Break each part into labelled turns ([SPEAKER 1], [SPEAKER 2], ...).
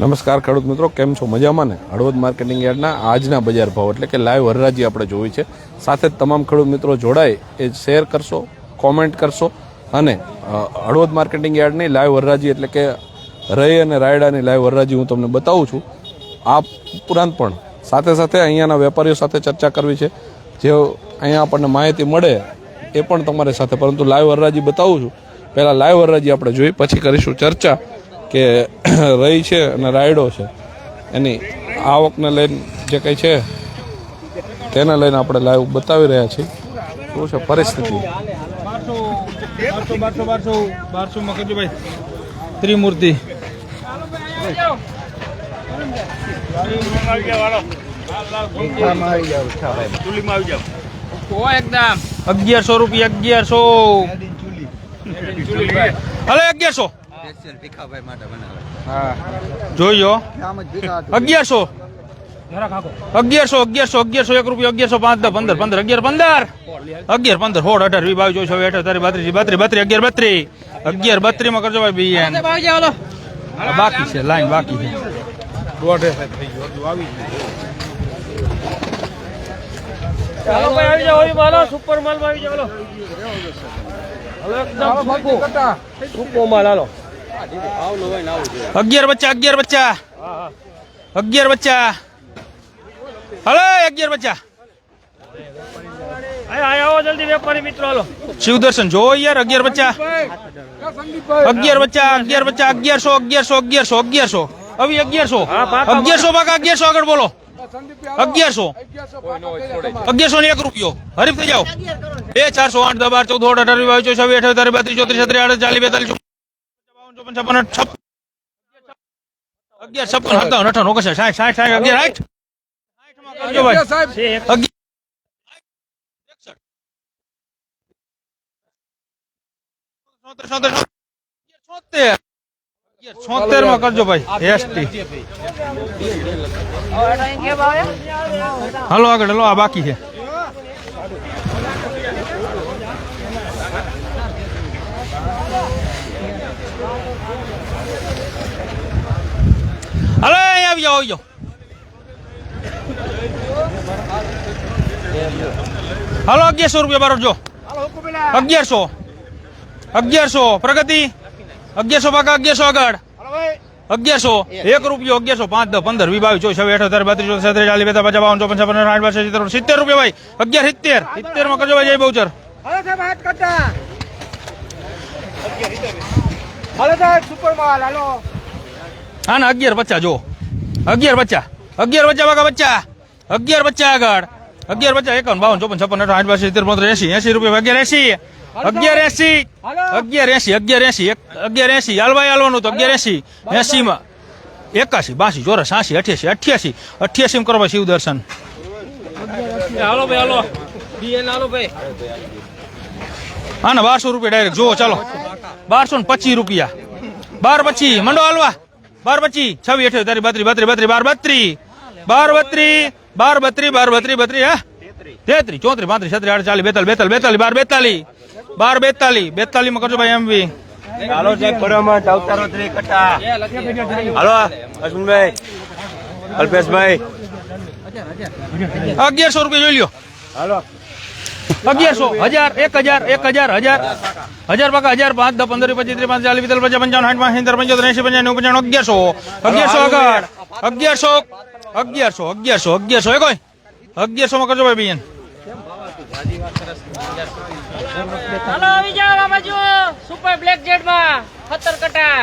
[SPEAKER 1] નમસ્કાર ખેડૂત મિત્રો, કેમ છો? મજામાં ને? હળવદ માર્કેટિંગ યાર્ડના આજના બજાર ભાવ એટલે કે લાઈવ હરરાજી આપણે જોઈ છે. સાથે તમામ ખેડૂત મિત્રો જોડાય એ શેર કરશો, કોમેન્ટ કરશો અને હળવદ માર્કેટિંગ યાર્ડની લાઈવ હરરાજી એટલે કે રહી અને રાયડાની લાઈવ હરરાજી હું તમને બતાવું છું. આ ઉપરાંત પણ સાથે સાથે અહીંયાના વેપારીઓ સાથે ચર્ચા કરવી છે. જે અહીંયા આપણને માહિતી મળે એ પણ તમારી સાથે, પરંતુ લાઈવ હરરાજી બતાવું છું. પહેલાં લાઈવ હરરાજી આપણે જોઈ, પછી કરીશું ચર્ચા. કે રહી છે અને રાયડો છે. એની આવકને લઈને જે કંઈ છે તેને લઈને આપણે લાઈવ બતાવી રહ્યા છીએ. શું છે પરિસ્થિતિ?
[SPEAKER 2] ત્રિમૂર્તિ. અગિયારસો રૂપિયા અગિયારસો. હલે અગિયારસો.
[SPEAKER 3] સ્પેશિયલ ભીખાભાઈ માટે બનાવે.
[SPEAKER 2] જોઈજો અગિયારસો. અગિયારસો અગિયારસો અગિયારસો એક રૂપિયા અગિયારસો પાંચ દસ પંદર પંદર અગિયાર પંદર. અગિયાર પંદર સોળ અઢાર વીસ બાવીસ ચોવીસ છવ્વીસ તારી બત્રીસ બત્રીસ બત્રીસ અગિયાર બત્રીસ. અગિયાર બત્રીસમાં કરજો ભાઈ આ બાકી છે લાઈન બાકી છે.
[SPEAKER 4] ચાલો ભાઈ આવી જાઓ આવી માલો સુપર માલમાં આવી જાઓ હાલો. એકદમ સુપો માલ હાલો.
[SPEAKER 2] અગિયાર બચ્ચા અગિયાર બચ્ચા. અગિયાર બચ્ચા. હલો અગિયાર બચ્ચા. શિવદર્શન જો યાર અગિયાર બચ્ચા. અગિયાર બચ્ચા અગિયાર બચ્ચા અગિયારસો અગિયારસો અગિયારસો અગિયારસો. હવે અગિયારસો. અગિયારસો પાકા અગિયારસો આગળ બોલો. અગિયારસો. અગિયારસો ને એક રૂપિયો. હરીફ થઈ જાઓ. બે ચારસો આઠ દસ બાર ચૌદ અઢાર વીસ બાવીસ ચોવીસ અઠાવીસ ત્રીસ ચોત્રીસ છત્રીસ આડત્રીસ ચાલીસ બેતાલીસ ચોપન છપ્પન આઠ, છપ્પન અગિયાર છપ્પન સત્તાવન અઠાવન ઓગણસાઠ સાઠ સાઠ સાઠ અગિયાર સાઠ સાઠમાં કરજો ભાઈ
[SPEAKER 4] છે એક
[SPEAKER 2] અગિયાર છોતેર, છોતેર, છોતેર. છોતેરમાં કરજો ભાઈ એસટી હાલો આગળ હાલો આ બાકી છે હાલો, અહીંયા આવી જાઓ આવી જાઓ. હાલો, અગિયારસો રૂપિયા બરોબર જો. અગિયારસો. અગિયારસો. પ્રગતિ. અગિયારસો પાકા, અગિયારસો આગળ. અગિયારસો. એક રૂપિયો, અગિયારસો. પાંચ, દસ, પંદર. વી બાવીસ, ચોવીસ, છવ્વીસ અઠાર બત્રીસ, ચોત્રીસ, છત્રીસ, ચાલીસ બેતા પચાસ, બાવન, ચોપન, છપ્પન આઠ બાસઠ, સિત્તેર સિત્તેર રૂપિયા ભાઈ. અગિયાર, સિત્તેર. સિત્તેરમાં કરજો ભાઈ, જય બહુચર.
[SPEAKER 4] હાલો સાહેબ સુપર માલ હાલો.
[SPEAKER 2] હા ને અગિયાર બચ્ચા જો અગિયાર બચ્ચા અગિયાર બચ્ચા બાકા બચ્ચા અગિયાર બચ્ચા આગળ. અગિયાર બચ્ચા એકાવન બાવન ચોપન છપ્પન આઠ બાસઠ સિત્તેર પંદર એસી એસી રૂપિયા અગિયાર એસી અગિયાર એસી અગિયાર એસી અગિયાર એસી અગિયાર એસી હાલવાય હાલવાનું તો અગિયાર એસી એસી માં એકાસી બાસી ચોરસ સાસી અઠ્યાસી અઠ્યાસી અઠ્યાસી માં કરવા શિવ દર્શન.
[SPEAKER 4] હાલો ભાઈ હાલો. બીએન હાલો ભાઈ.
[SPEAKER 2] હા ને બારસો રૂપિયા ડાયરેક્ટ જુઓ ચાલો. બારસો ને પચીસ રૂપિયા. બાર પચી મંડો હાલવા. બાર પચી છવ્વી અઠ્યાવીસ તારી બત્રી બત્રી બત્રી બાર બત્રી બાર બત્રી બાર બત્રી બાર બત્રી બત્રી હે? તેત્રી ચોત્રી પાંત્રીસ છત્રી આઠ ચાલીસ બેતાલી બેતાલી બેતાલી બાર બેતાલી બાર બેતાલી બેતાલી માં કરજો ભાઈ એમ બી
[SPEAKER 3] હાલો સાહેબ બરોબર ત્રી કટા હાલો અશ્વિનભાઈ અલ્પેશભાઈ.
[SPEAKER 2] અગિયારસો રૂપિયા જોઈ લ્યો.
[SPEAKER 3] હાલો.
[SPEAKER 2] અગિયારસો હજાર એક હજાર એક હજાર હજાર. હજાર પાકા હજાર પાંચ દસ પંદર પચીસ ત્રીસ પાંચ ચાલીસ પિસ્તાલીસ પચાસ પંચાવન સાઠ સિત્તેર પંચોતેર એસી પંચાવન પંચાવન અગિયારસો. અગિયારસો આગળ. અગિયારસો અગિયારસો અગિયારસો અગિયારસો. એ કોઈ? અગિયારસો માં કરજો ભાઈ બિયન.
[SPEAKER 4] હાલો આવી આ બાજુ સુપર બ્લેક જેટમાં ખતર કટા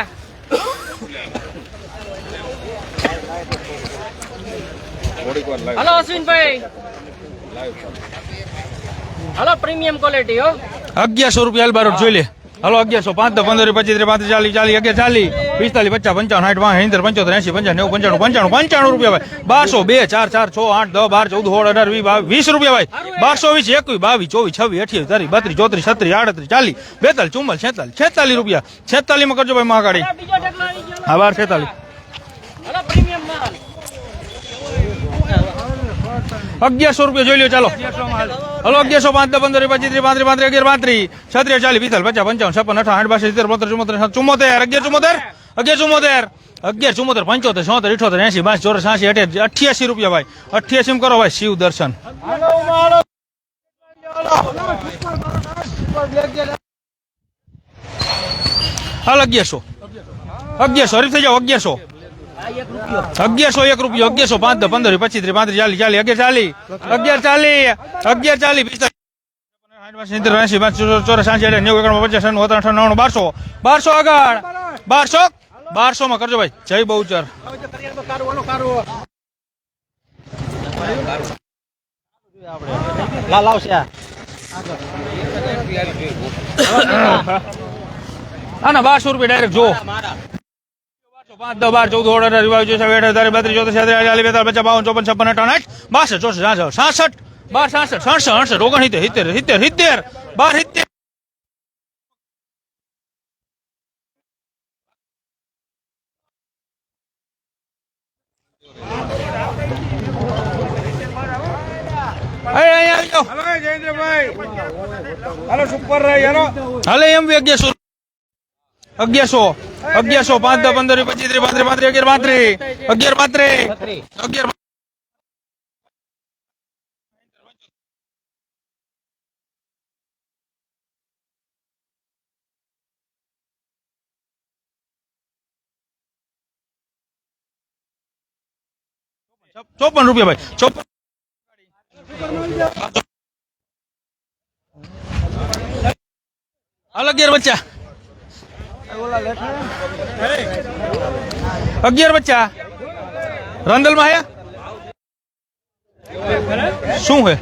[SPEAKER 4] હાલો અશ્વિનભાઈ. હાલો પ્રીમિયમ ક્વોલિટી હો.
[SPEAKER 2] અગિયારસો રૂપિયા હાલ જોઈ લે. હલો અગિયારસો પાંચ દસ પંદર પચીસ ત્રીસ પાંત્રીસ ચાલીસ ચાલીસ અગિયાર ચાલીસ પિસ્તાલીસ પચાસ પંચાવન સાઠ પાંચ સિત્તેર પંચોતેર એસી પંચાવન નેવું પંચાણું પંચાણું પંચાણું રૂપિયા ભાઈ. બારસો બે ચાર ચાર છ આઠ દસ બાર ચૌદ સોળ અઢાર વીસ બાવીસ વીસ રૂપિયા ભાઈ. બારસો વીસ એકવીસ બાવીસ ચોવીસ છવ્વીસ અઠ્યાવીસ તારીખ બત્રીસ ચોત્રીસ છત્રીસ આડત્રીસ ચાલીસ બેતાલીસ ચુમ્માલીસ છેતાલીસ છેતાલીસ રૂપિયા. છેતાલીસમાં કરજો ભાઈ મહાકાળી. હા બાર છેતાલીસ
[SPEAKER 4] હાલો પ્રીમિયમ માલ
[SPEAKER 2] અગિયારસો રૂપિયા જોઈ લો ચાલો. હલો, અગિયારસો પાંચ પંદર પચીસ ત્રીસ પાંત્રીસ, અગિયાર, પાંત્રીસ. છત્રીસ, ચાલીસ, પિસ્તાલીસ, પચાસ, પંચાવન, છપ્પન અઠા આઠ બાસઠ સિત્તેર પંદર ચુમ્મોતેર ચુમ્મોતેર અગિયાર ચુમ્મોતેર અગિયાર ચુમ્મોતેર અગિયાર ચુમ્મોતેર પંચોતેર, છોતેર, ઇઠોતેર એસી બાસ ચોરસ સાસી અઠ્યાસી અઠ્યાસી રૂપિયા ભાઈ. અઠ્યાસી કરો ભાઈ, શિવ દર્શન. હાલ અગિયારસો. અગિયારસો. હરીફ થઈ જાઓ, અગિયારસો. અગિયારસો એક રૂપિયો અગિયારસો પાંચ પંદર પચીસ ત્રીસ પાંત્રીસ ચાલીસ ચાલીસ અગિયાર ચાલીસ અગિયાર ચાલીસ અગિયાર ચાલીસ પિસ્તાલીસ. બારસો બારસો. આગળ. બારસો? બારસો માં કરજો ભાઈ. જય બહુચર. આના બારસો રૂપિયા ડાયરેક્ટ જો. પાંચ દસ બાર ચૌદ સોળ અઢાર છે અઠાવીસ અઠાવીસ બત્રીસ ચોત્રીસ છત્રીસ ચાલીસ બેતાલીસ પચાસ બાવન ચોપન છપ્પન અઠાવન આઠ બાસઠ ચોસઠ સાસઠ સાસઠ બાર સાસઠ સડસઠ અડસઠ ઓગણ સિત્તેર સિત્તેર સિત્તેર બાર સિત્તેર.
[SPEAKER 4] હાલે
[SPEAKER 2] એમ અગિયારસો. અગિયારસો અગિયારસો પાંચ દસ પંદર વીસ, પચીસ ત્રીસ પાંત્રીસ પાંત્રીસ અગિયાર પાંત્રીસ અગિયાર પાંત્રીસ અગિયાર ચોપન રૂપિયા ભાઈ ચોપન હાલ અગિયાર બચ્ચા અગિયાર બચ્ચા રંદલમાં હે? શું હે?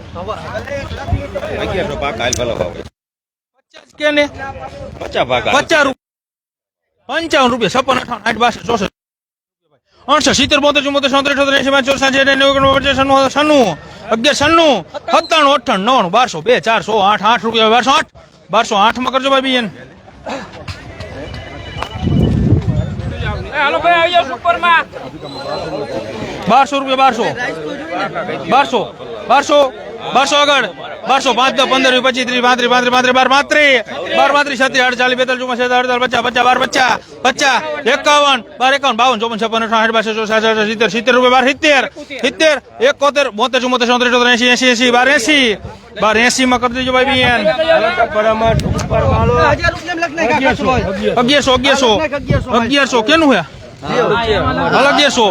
[SPEAKER 2] પંચાવન રૂપિયા, છપ્પન, અઠાવન, આઠ, બાસઠ, ચોસઠ. અડસઠ, સિત્તેર, બોતેર ચુમ્મોતેર ચોતેર અઠોતેર એસી પાંચ પચાસ સન્નું સન્નું અગિયાર સન્નું, સત્તાણું અઠાણું નવ્વાણું, બારસો બે ચાર સો આઠ આઠ રૂપિયા, બારસો આઠ. બારસો આઠમાં કરજો ભાઈ, બીએન.
[SPEAKER 4] હાલો ભાઈ આવી જાઓ સુપરમાં
[SPEAKER 2] બારસો રૂપિયા બારસો. બારસો બારસો બારસો આગળ. બારસો પાંચ દસ પંદર વીસ, પચીસ ત્રીસ પાંત્રીસ પાંત્રીસ પાંત્રીસ બાર પાંત્રીસ. બાર પાંત્રીસ છત્રીસ અડચાલીસ બેતાલીસ ચુમ્માલીસ અડતાલીસ પચાસ પચાસ બાર પચાસ પચાસ એકાવન બાર એકાવન બાવન ચોપન છપ્પન અઠાવન આઠ છસો સાસઠ સિત્તેર સિત્તેર રૂપિયા બાર સિત્તેર સિત્તેર એકોતેર બોતેર ચુમ્મોતેર ચોત્રીસ ચોત્રીસ એસી એસી એસી બાર એસી બાર એસી માં કરી દેજો ભાઈ બીએન અગિયારસો અગિયારસો. અગિયારસો. કેનું હે? અગિયારસો.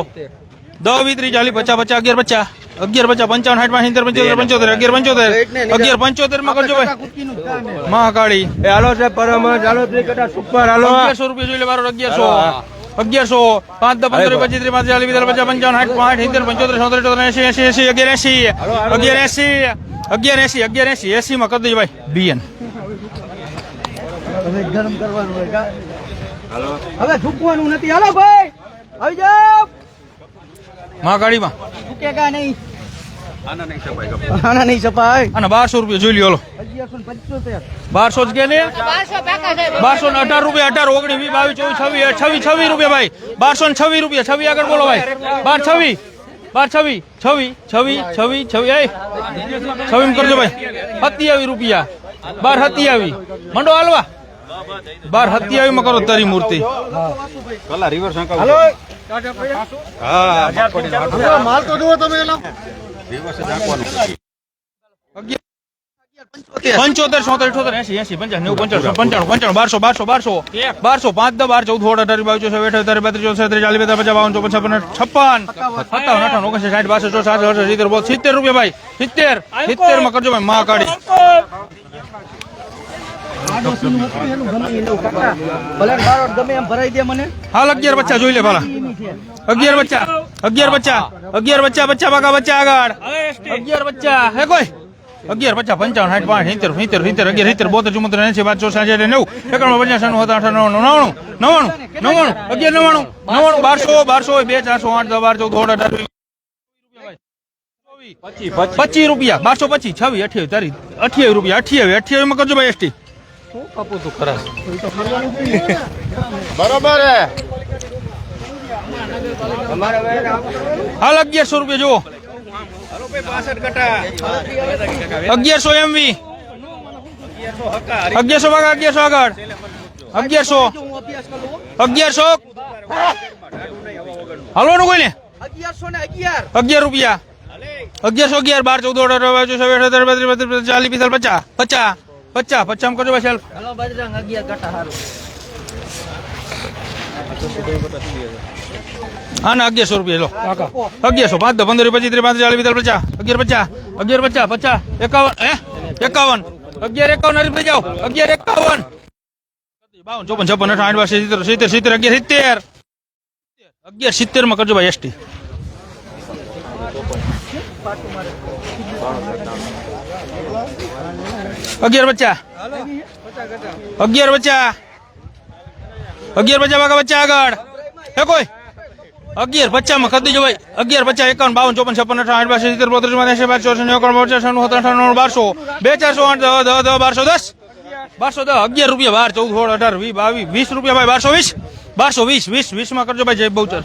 [SPEAKER 2] દસ ત્રીસ ચાલીસ પચાસ પચાસ અગિયાર પચાસ. અગિયાર પચાસ પંચાવન સાઠ પાંચ પંચોતેર પંચોતેર અગિયાર પંચોતેર. અગિયાર પંચોતેરમાં કરજો ભાઈ. મહાકાળી.
[SPEAKER 3] એ હાલો સાહેબ પરમ હાલો સુપર હાલો.
[SPEAKER 2] અગિયારસો રૂપિયા જોઈ લે બારો અગિયારસો. અગિયારસો. પાંચ દસ પંદર પચીસ ત્રીસ પાંચ ચાલીસ પચાસ પંચાવન સાઠ પાંચ સિત્તેર પંચોતેર ચોતેર ચોતેર એસી એસી એસી અગિયાર એસી. અગિયાર એસી. અગિયાર એસી અગિયાર એસી. એસી માં કરી દેજો ભાઈ. બીએન
[SPEAKER 5] ગરમ કરવાનું હોય હવે ઝૂકવાનું નથી. હાલો ભાઈ. આવી ઝૂકેગા નહીં? આના નહીં સપાય
[SPEAKER 2] અને બારસો રૂપિયા જોઈ લ્યો બારસો જ કે ને બારસો ને અઢાર રૂપિયા અઢાર ઓગણીસ વીસ બાવીસ ચોવીસ છવ્વીસ છવ્વીસ છવ્વીસ રૂપિયા ભાઈ. બારસો ને છવ્વીસ રૂપિયા. છવ્વીસ આગળ બોલો ભાઈ. બાર છવ્વીસ. બાર છવ્વીસ. છવ્વીસ છવ્વીસ છવ્વીસ છવ્વીસ એ. છવ્વીસ કરજો ભાઈ. સત્યાવીસ રૂપિયા. બાર સત્યાવી મંડો હાલવા. બાર સત્યાવી માં કરો તારી મૂર્તિ.
[SPEAKER 3] કલા રિવર્સ હાલો.
[SPEAKER 5] માલ તો જુઓ તમે એલા
[SPEAKER 3] રિવર્સ જ આપવાનું
[SPEAKER 2] પંચોતેર ચોતેર અઠોતેર એસી એસી પંચાસ નેવું પંચાણું પંચાણું પંચાણું બારસો બારસો બારસો બારસો પાંચ દસ બાર ચૌદ સોળ અઢાર બાવીસ ચોસઠ અઠાવીસ બત્રીસ ચોસઠ ત્રીસ ચાલીસ પચાસ બાવન ચોપન છપ્પન છપ્પન સત્તાવન અઠાવન ઓગણસી સાઠ બાસઠ ચોસઠ સિત્તેર રૂપિયા ભાઈ સિત્તેર સિત્તેરમાં કરજો ભાઈ મા કાઢી. હાલ અગિયાર જોઈ લે ભાલા. અગિયાર બચ્ચા અગિયાર બચ્ચા અગિયાર બચ્ચા બચ્ચા, બાકા બચ્ચા આગળ. અગિયાર બચ્ચા, હે કોઈ? અગિયાર પચાસ પંચાવન, સાઠ પાંચ સિત્તેર સિત્તેર સિત્તેર, અગિયાર, સિત્તેર, બોતેર ચુમ્મોતેર એસી ચોસઠ સાઠ નેવું, એકાણું પચાસ સાઠ હતા અઠાણું નવ્વાણું નવ્વાણું નવ્વાણું, અગિયાર, નવ્વાણું નવ્વાણું, બારસો બારસો, બે, ચારસો, આઠ બાર, ચૌદ અઢાર પચીસ રૂપિયા. બારસો પચીસ છવ્વીસ અઠ્યાવીસ તારી. અઠ્યાવીસ રૂપિયા. અઠ્યાવીસ અઠ્યાવીસમાં કરજો ભાઈ એસટી.
[SPEAKER 3] બરોબર હે.
[SPEAKER 2] હાલ અગિયારસો રૂપિયા જુઓ. અગિયારસો એમવી અગિયારસો વાગા અગિયારસો આગળ. અગિયારસો. અગિયારસો. હાલો કોઈને?
[SPEAKER 5] અગિયારસો ને અગિયાર.
[SPEAKER 2] અગિયાર રૂપિયા. અગિયારસો અગિયાર બાર ચૌદ અઢાર બાજુ એકવીસ, અઠ્યાવીસ, બત્રીસ, બત્રીસ, ચાલીસ પિસ્તાલીસ પચાસ પચાસ પચાસ પચાસ કરજો ભાઈ સેલ્ફ
[SPEAKER 5] હારું
[SPEAKER 2] હા ના અગિયારસો રૂપિયા લો અગિયારસો પાંચ દસ પંદર પચીસ ત્રીસ પાંત્રીસ ચાલીસ પિસ્તાલીસ પચાસ અગિયાર પચાસ અગિયાર પચાસ પચાસ એકાવન હે એકાવન અગિયાર એકાવન થઈ જાઓ અગિયાર એકાવન બાવન ચોપન છપ્પન અઠાવન આઠ બાર સિત્તેર સિત્તેર સિત્તેર અગિયાર સિત્તેર અગિયાર સિત્તેરમાં કરજો ભાઈ એસટી અગિયાર બચ્ચા. અગિયાર બચ્ચા. અગિયાર બચ્ચા વાગા બચ્ચા આગળ. હે કોઈ? અગિયાર પચાસમાં કરી દેજો ભાઈ. અગિયાર પચાસ એકાવન, બાવન, ચોપન, છપ્પન, અઠાવન, આઠ, બાર સિત્તેર બોત્રીસમાં એસી બાર ચોસઠ એકાવન પચાસ અઠાણું બારસો. બે, ચારસો, આઠ દસ દસ દસ બારસો દસ. બારસો દસ અગિયાર રૂપિયા બાર, ચૌદ, સોળ, અઢાર, વીસ, બાવીસ, વીસ રૂપિયા ભાઈ, બારસો વીસ. બારસો વીસ વીસ વીસમાં કરજો ભાઈ, જય બહુચર.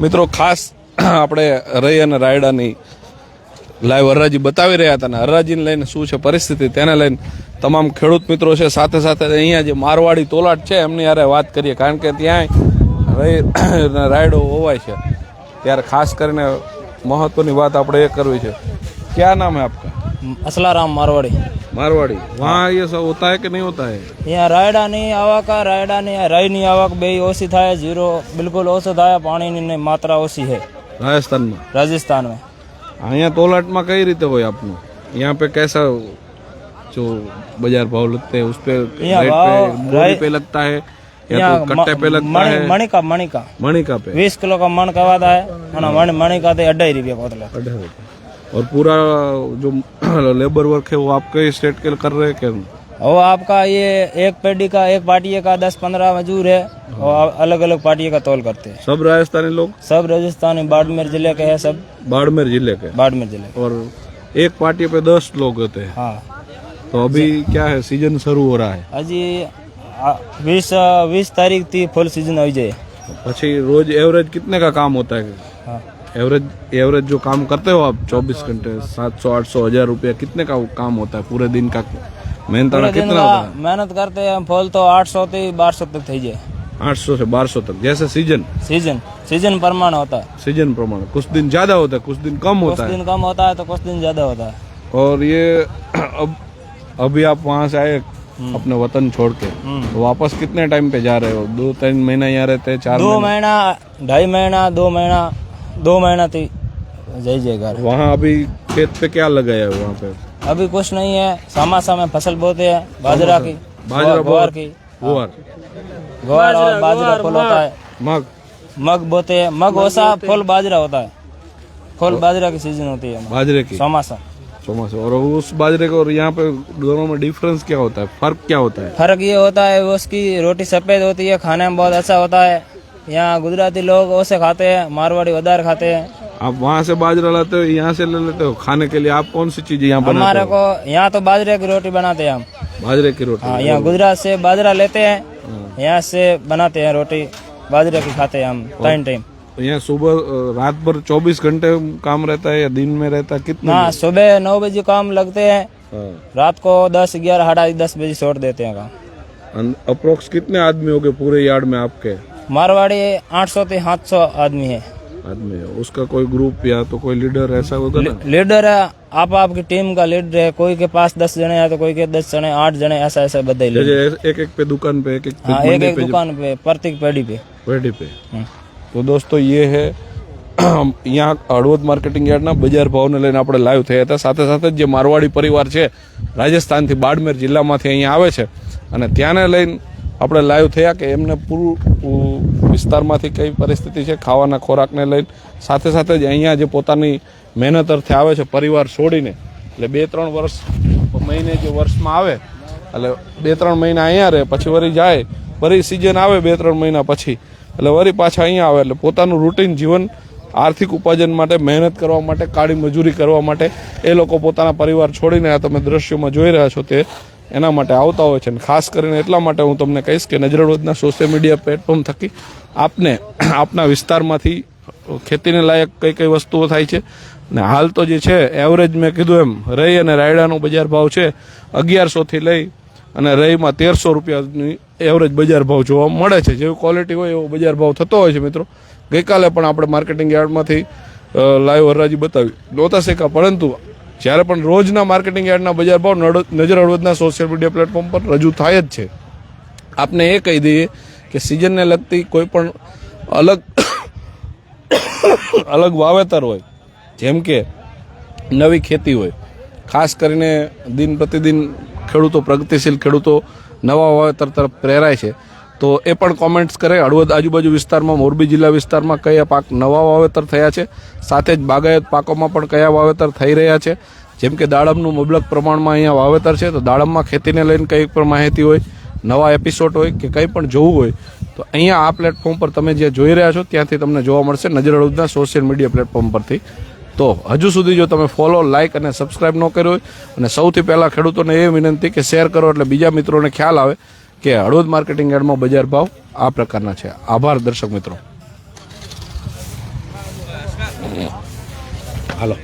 [SPEAKER 1] મિત્રો, ખાસ આપણે રઈ અને રાયડાની લાઈવ હરરાજી બતાવી રહ્યા હતા અને હરરાજીને લઈને શું છે પરિસ્થિતિ તેને લઈને તમામ ખેડૂત મિત્રો છે, સાથે સાથે અહીંયા જે મારવાડી તોલાટ છે, એમની યારે વાત કરીએ. કારણ કે ત્યાં રઈ રાયડો હોવાય છે. ત્યારે ખાસ કરીને મહત્વની વાત આપણે એ કરવી છે. ક્યાં નામ હે આપકા?
[SPEAKER 6] असलाराम मारवाड़ी
[SPEAKER 1] मारवाड़ी वहाँ ये सब होता है कि नहीं होता है
[SPEAKER 6] यहाँ रायडा नहीं आवा का रायडा नहीं राय नहीं आवा बे ओसी था जीरो बिल्कुल ओसो था पानी ની માત્રા ઓછી છે રાજસ્થાનમાં
[SPEAKER 1] રાજસ્થાનમાં અહીંયા તોલાટમાં કઈ રીતે હોય આપનું यहाँ पे कैसा जो बाजार भाव लगते हैं उस पे रेट पे लगता है या तो कट्टे पे लगता है
[SPEAKER 6] मणिका मणिका
[SPEAKER 1] मणिका पे
[SPEAKER 6] बीस किलो का मण कवाता है અને મણિકા अढाई रुपया રૂપિયા
[SPEAKER 1] કોતલે 28 और पूरा जो लेबर वर्क है वो आप कई स्टेट के कर रहे हैं क्या
[SPEAKER 6] और आपका ये एक पेडी का एक पार्टी का दस पंद्रह मजूर है और अलग अलग पार्टी का तौल करते हैं
[SPEAKER 1] सब राजस्थानी लोग
[SPEAKER 6] सब राजस्थानी बाड़मेर जिले के है सब
[SPEAKER 1] बाड़मेर जिले के
[SPEAKER 6] बाड़मेर जिले के।
[SPEAKER 1] और एक पार्टी पे दस लोग होते हैं
[SPEAKER 6] हाँ
[SPEAKER 1] तो अभी क्या है सीजन शुरू हो रहा है
[SPEAKER 6] હજી આ વીસ વીસ તારીખ થી ફૂલ સિઝન આવી જાય
[SPEAKER 1] પછી रोज एवरेज कितने का काम होता है
[SPEAKER 6] हाँ
[SPEAKER 1] एवरेज एवरेज जो काम करते हो आप 24 घंटे 700 800 हजार रुपया कितने का काम होता है पूरे दिन का मेहनताना
[SPEAKER 6] पूरे दिन
[SPEAKER 1] कितना
[SPEAKER 6] का
[SPEAKER 1] होता
[SPEAKER 6] મહેનત કરતે हैं फूल तो आठ सौ થી बारह सौ तक થઈ જાય
[SPEAKER 1] है 800 से 1200 तक जैसे सीजन
[SPEAKER 6] सीजन सीजन प्रमाण होता है
[SPEAKER 1] सीजन प्रमाण कुछ दिन ज्यादा होता है कुछ दिन कम
[SPEAKER 6] कुछ
[SPEAKER 1] होता है
[SPEAKER 6] दिन कम होता है तो कुछ दिन ज्यादा होता है
[SPEAKER 1] और ये अब अभी आप वहाँ से आए अपने वतन छोड़ के तो वापस कितने टाइम पे जा रहे हो दो तीन महीना यहाँ रहते हैं चार
[SPEAKER 6] दो
[SPEAKER 1] महीना
[SPEAKER 6] महीना ढाई महीना दो महीना दो महीना थी जय जय घर।
[SPEAKER 1] वहाँ अभी खेत पे क्या लगाया है वहाँ पे?
[SPEAKER 6] अभी कुछ नहीं है सामासा में फ़सल बोते हैं बाजरा की
[SPEAKER 1] बाजरा
[SPEAKER 6] ग्वार की
[SPEAKER 1] गुआर
[SPEAKER 6] ग्वार। और बाजरा फुल होता है।
[SPEAKER 1] मग।
[SPEAKER 6] मग बोते हैं। मग ओसा फुल बाजरा होता है। फुल बाजरा की सीज़न होती है
[SPEAKER 1] बाजरे की?
[SPEAKER 6] सामासा
[SPEAKER 1] चौमासे और उस बाजरे को और यहाँ पे दोनों में डिफरेंस क्या होता है? फ़र्क क्या होता है?
[SPEAKER 6] फ़र्क ये होता है उसकी रोटी सफ़ेद होती है खाने में बहुत अच्छा होता है। यहाँ गुजराती लोग उसे खाते हैं मारवाड़ी वदार खाते हैं।
[SPEAKER 1] आप वहाँ से बाजरा लाते हो यहाँ से ले लेते हो? खाने के लिए आप कौन सी चीज़ें यहाँ
[SPEAKER 6] हमारे को यहाँ तो बाजरे की रोटी बनाते हैं हम।
[SPEAKER 1] बाजरे की रोटी?
[SPEAKER 6] हाँ यहाँ गुजरात से बाजरा लेते हैं यहाँ से बनाते हैं रोटी बाजरे की खाते हैं हम टाइम टाइम
[SPEAKER 1] यहाँ सुबह रात भर 24 घंटे काम रहता है या दिन में रहता है? कितना
[SPEAKER 6] हाँ सुबह नौ बजे काम लगते हैं
[SPEAKER 1] हाँ।
[SPEAKER 6] रात को दस ग्यारह साढ़े दस बजे छोड़ देते हैं काम।
[SPEAKER 1] अप्रोक्स कितने आदमी हो गए पूरे यार्ड में आपके?
[SPEAKER 6] मारवाड़ी आठ सौ से सात सौ आदमी है
[SPEAKER 1] आदमी है उसका कोई ग्रुप या तो कोई लीडर ऐसा होगा ना
[SPEAKER 6] लीडर है आप आपकी टीम का लीडर है कोई के पास दस जने है तो कोई के दस जने आठ जने ऐसा ऐसा बदल
[SPEAKER 1] जैसे एक एक पे दुकान पे एक एक पे
[SPEAKER 6] हाँ एक
[SPEAKER 1] मंडी
[SPEAKER 6] एक
[SPEAKER 1] पे
[SPEAKER 6] दुकान पे प्रत्येक पेड़ी पे
[SPEAKER 1] पेढ़ी पे
[SPEAKER 6] हम्म।
[SPEAKER 1] તો દોસ્તો ये है અહીંયા હળવદ માર્કેટિંગ યાર્ડના બજાર ભાવને લઈને આપણે લાઈવ થયા હતા સાથે સાથે જ જે મારવાડી પરિવાર છે રાજસ્થાનથી બાડમેર જિલ્લામાંથી અહીંયા આવે છે અને ત્યાંને લઈને આપણે લાઈવ થયા કે એમને પૂરું ઉ, વિસ્તારમાંથી કઈ પરિસ્થિતિ છે, ખાવાના ખોરાકને લઈને સાથે સાથે જ અહીંયા જે પોતાની મહેનત અર્થે આવે છે, પરિવાર છોડીને, એટલે બે ત્રણ વર્ષ મહિને જે વર્ષમાં આવે, એટલે બે ત્રણ મહિના અહીંયા રહે, પછી વળી જાય, વળી સિઝન આવે બે ત્રણ મહિના પછી, એટલે વળી પાછા અહીંયા આવે, એટલે પોતાનું રૂટીન જીવન, આર્થિક ઉપાર્જન માટે, મહેનત કરવા માટે, કાળી મજૂરી કરવા માટે, એ લોકો પોતાના પરિવાર છોડીને આ તમે દ્રશ્યોમાં જોઈ રહ્યા છો તે એના માટે આવતા હોય છે અને ખાસ કરીને એટલા માટે હું તમને કહીશ કે નજરરોજના સોશિયલ મીડિયા પ્લેટફોર્મ થકી આપને આપના વિસ્તારમાંથી ખેતીને લાયક કઈ કઈ વસ્તુઓ થાય છે. ને હાલ તો જે છે એવરેજ મેં કીધું એમ, રઈ અને રાયડાનો બજાર ભાવ છે અગિયારસોથી લઈ અને રઈમાં તેરસો રૂપિયાની એવરેજ બજાર ભાવ જોવા મળે છે. જેવી ક્વોલિટી હોય એવો બજાર ભાવ થતો હોય છે મિત્રો. ગઈકાલે પણ આપણે માર્કેટિંગ યાર્ડમાંથી લાઈવ હરાજી બતાવી. નહોતા શેકા, પરંતુ જ્યારે પણ રોજના માર્કેટિંગ યાર્ડના બજાર ભાવ નજર હળવદના સોશિયલ મીડિયા પ્લેટફોર્મ પર રજૂ થાય જ છે. આપને એ કહી દઈએ કે સિઝનને લગતી કોઈ પણ અલગ અલગ વાવેતર હોય, જેમ કે નવી ખેતી હોય, ખાસ કરીને દિન પ્રતિદિન ખેડૂતો પ્રગતિશીલ ખેડૂતો નવા વાવેતર તરફ પ્રેરાય છે. તો એ પણ કોમેન્ટ્સ કરે. હળવદ આજુબાજુ વિસ્તારમાં, મોરબી જિલ્લા વિસ્તારમાં કયા પાક નવા વાવેતર થયા છે? સાથે જ બાગાયત પાકોમાં પણ કયા વાવેતર થઈ રહ્યા છે? જેમ કે દાડમનું મબલક પ્રમાણમાં અહીંયા વાવેતર છે, તો દાડમમાં ખેતીને લઈને કંઈ પણ માહિતી હોય, નવા એપિસોડ હોય કે કંઈ પણ જોવું હોય, તો અહીંયા આ પ્લેટફોર્મ પર તમે જે જોઈ રહ્યા છો, ત્યાંથી તમને જોવા મળશે નજર હળવદના સોશિયલ મીડિયા પ્લેટફોર્મ પરથી. તો હજુ સુધી જો તમે ફોલો લાઇક અને સબસ્ક્રાઇબ ન કર્યો હોય, અને સૌથી પહેલાં ખેડૂતોને એ વિનંતી કે શેર કરો, એટલે બીજા મિત્રોને ખ્યાલ આવે કે હળવદ માર્કેટિંગ યાર્ડમાં બજાર ભાવ આ પ્રકારના છે. આભાર દર્શક મિત્રો. હાલો.